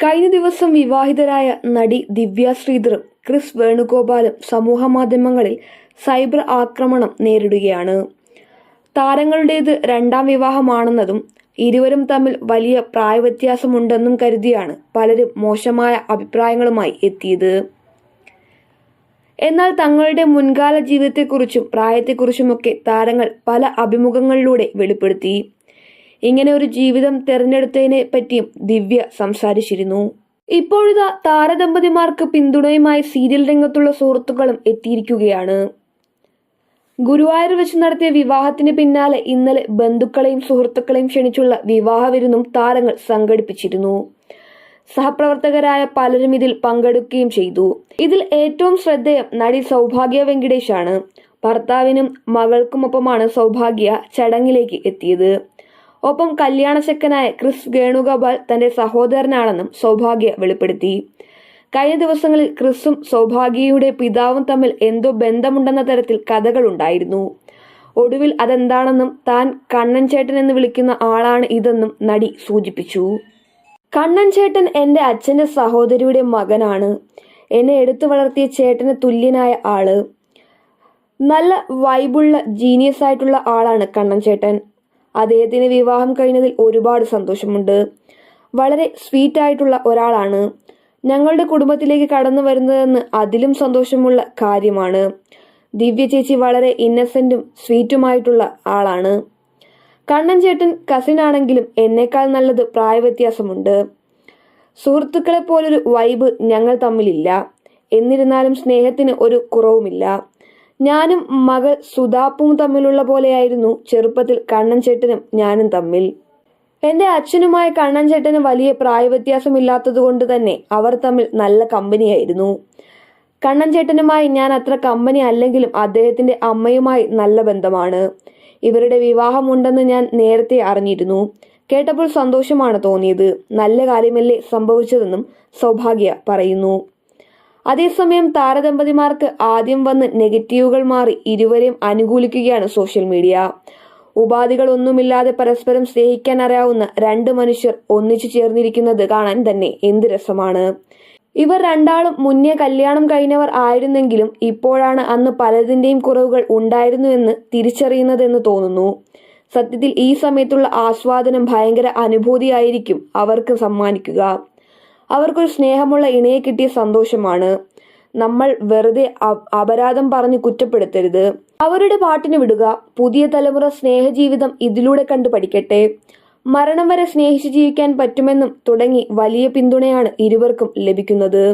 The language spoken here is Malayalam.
കഴിഞ്ഞ ദിവസം വിവാഹിതരായ നടി ദിവ്യ ശ്രീധറും ക്രിസ് വേണുഗോപാലും സമൂഹ മാധ്യമങ്ങളിൽ സൈബർ ആക്രമണം നേരിടുകയാണ്. താരങ്ങളുടേത് രണ്ടാം വിവാഹമാണെന്നതും ഇരുവരും തമ്മിൽ വലിയ പ്രായവ്യത്യാസമുണ്ടെന്നും കരുതിയാണ് പലരും മോശമായ അഭിപ്രായങ്ങളുമായി എത്തിയത്. എന്നാൽ തങ്ങളുടെ മുൻകാല ജീവിതത്തെക്കുറിച്ചും പ്രായത്തെക്കുറിച്ചുമൊക്കെ താരങ്ങൾ പല അഭിമുഖങ്ങളിലൂടെ വെളിപ്പെടുത്തി. ഇങ്ങനെ ഒരു ജീവിതം തെരഞ്ഞെടുത്തതിനെ പറ്റിയും ദിവ്യ സംസാരിച്ചിരുന്നു. ഇപ്പോഴിതാ താരദമ്പതിമാർക്ക് പിന്തുണയുമായി സീരിയൽ രംഗത്തുള്ള സുഹൃത്തുക്കളും എത്തിയിരിക്കുകയാണ്. ഗുരുവായൂർ വെച്ച് നടത്തിയ വിവാഹത്തിന് പിന്നാലെ ഇന്നലെ ബന്ധുക്കളെയും സുഹൃത്തുക്കളെയും ക്ഷണിച്ചുള്ള വിവാഹ വിരുന്നും താരങ്ങൾ സംഘടിപ്പിച്ചിരുന്നു. സഹപ്രവർത്തകരായ പലരും ഇതിൽ പങ്കെടുക്കുകയും ചെയ്തു. ഇതിൽ ഏറ്റവും ശ്രദ്ധേയം നടി സൗഭാഗ്യ വെങ്കിടേഷാണ്. ഭർത്താവിനും മകൾക്കുമൊപ്പമാണ് സൗഭാഗ്യ ചടങ്ങിലേക്ക് എത്തിയത്. ഒപ്പം കല്യാണശക്കനായ ക്രിസ് വേണുഗോപാൽ തന്റെ സഹോദരനാണെന്നും സൗഭാഗ്യ വെളിപ്പെടുത്തി. കഴിഞ്ഞ ദിവസങ്ങളിൽ ക്രിസും സൗഭാഗ്യയുടെ പിതാവും തമ്മിൽ എന്തോ ബന്ധമുണ്ടെന്ന തരത്തിൽ കഥകളുണ്ടായിരുന്നു ഒടുവിൽ അതെന്താണെന്നും താൻ കണ്ണൻ ചേട്ടൻ എന്ന് വിളിക്കുന്ന ആളാണ് ഇതെന്നും നടി സൂചിപ്പിച്ചു. കണ്ണൻ ചേട്ടൻ എന്റെ അച്ഛന്റെ സഹോദരിയുടെ മകനാണ്. എന്നെ എടുത്തു വളർത്തിയ ചേട്ടന് തുല്യനായ ആൾ. നല്ല വൈബുള്ള ജീനിയസ് ആയിട്ടുള്ള ആളാണ് കണ്ണൻ ചേട്ടൻ. അദ്ദേഹത്തിന് വിവാഹം കഴിഞ്ഞതിൽ ഒരുപാട് സന്തോഷമുണ്ട്. വളരെ സ്വീറ്റ് ആയിട്ടുള്ള ഒരാളാണ്. ഞങ്ങളുടെ കുടുംബത്തിലേക്ക് കടന്നു വരുന്നതെന്ന് അതിലും സന്തോഷമുള്ള കാര്യമാണ്. ദിവ്യ ചേച്ചി വളരെ ഇന്നസെന്റും സ്വീറ്റുമായിട്ടുള്ള ആളാണ്. കണ്ണൻ ചേട്ടൻ കസിൻ ആണെങ്കിലും എന്നേക്കാൾ നല്ലത് പ്രായവ്യത്യാസമുണ്ട്. സുഹൃത്തുക്കളെ പോലൊരു വൈബ് ഞങ്ങൾ തമ്മിലില്ല. എന്നിരുന്നാലും സ്നേഹത്തിന് ഒരു കുറവുമില്ല. ഞാനും മകൾ സുതാപ്പും തമ്മിലുള്ള പോലെയായിരുന്നു. ചെറുപ്പത്തിൽ കണ്ണൻ ചേട്ടനും ഞാനും തമ്മിൽ. എന്റെ അച്ഛനുമായ കണ്ണൻ ചേട്ടന് വലിയ പ്രായവ്യത്യാസമില്ലാത്തതുകൊണ്ട് തന്നെ അവർ തമ്മിൽ നല്ല കമ്പനിയായിരുന്നു. കണ്ണൻ ചേട്ടനുമായി ഞാൻ അത്ര കമ്പനി അല്ലെങ്കിലും അദ്ദേഹത്തിന്റെ അമ്മയുമായി നല്ല ബന്ധമാണ്. ഇവരുടെ വിവാഹമുണ്ടെന്ന് ഞാൻ നേരത്തെ അറിഞ്ഞിരുന്നു. കേട്ടപ്പോൾ സന്തോഷമാണ് തോന്നിയത്. നല്ല കാര്യമല്ലേ സംഭവിച്ചതെന്നും സൗഭാഗ്യ പറയുന്നു. അതേസമയം താരദമ്പതിമാർക്ക് ആദ്യം വന്ന് നെഗറ്റീവുകൾ മാറി ഇരുവരെയും അനുകൂലിക്കുകയാണ് സോഷ്യൽ മീഡിയ. ഉപാധികളൊന്നുമില്ലാതെ പരസ്പരം സ്നേഹിക്കാൻ അറിയാവുന്ന രണ്ട് മനുഷ്യർ ഒന്നിച്ചു ചേർന്നിരിക്കുന്നത് കാണാൻ തന്നെ എന്ത് രസമാണ്. ഇവർ രണ്ടാളും മുന്നേ കല്യാണം കഴിഞ്ഞവർ ആയിരുന്നെങ്കിലും ഇപ്പോഴാണ് അന്ന് പലതിന്റെയും കുറവുകൾ ഉണ്ടായിരുന്നു എന്ന് തിരിച്ചറിയുന്നതെന്ന് തോന്നുന്നു. സത്യത്തിൽ ഈ സമയത്തുള്ള ആസ്വാദനം ഭയങ്കര അനുഭൂതിയായിരിക്കും അവർക്ക് സമ്മാനിക്കുക. അവർക്കൊരു സ്നേഹമുള്ള ഇണയെ കിട്ടിയ സന്തോഷമാണ്. നമ്മൾ വെറുതെ അപരാധം പറഞ്ഞ് കുറ്റപ്പെടുത്തരുത്. അവരുടെ പാട്ടിന് വിടുക പുതിയ തലമുറ സ്നേഹജീവിതം ഇതിലൂടെ കണ്ടു പഠിക്കട്ടെ. മരണം വരെ സ്നേഹിച്ച് ജീവിക്കാൻ പറ്റുമെന്നും തുടങ്ങി വലിയ പിന്തുണയാണ് ഇരുവർക്കും ലഭിക്കുന്നത്.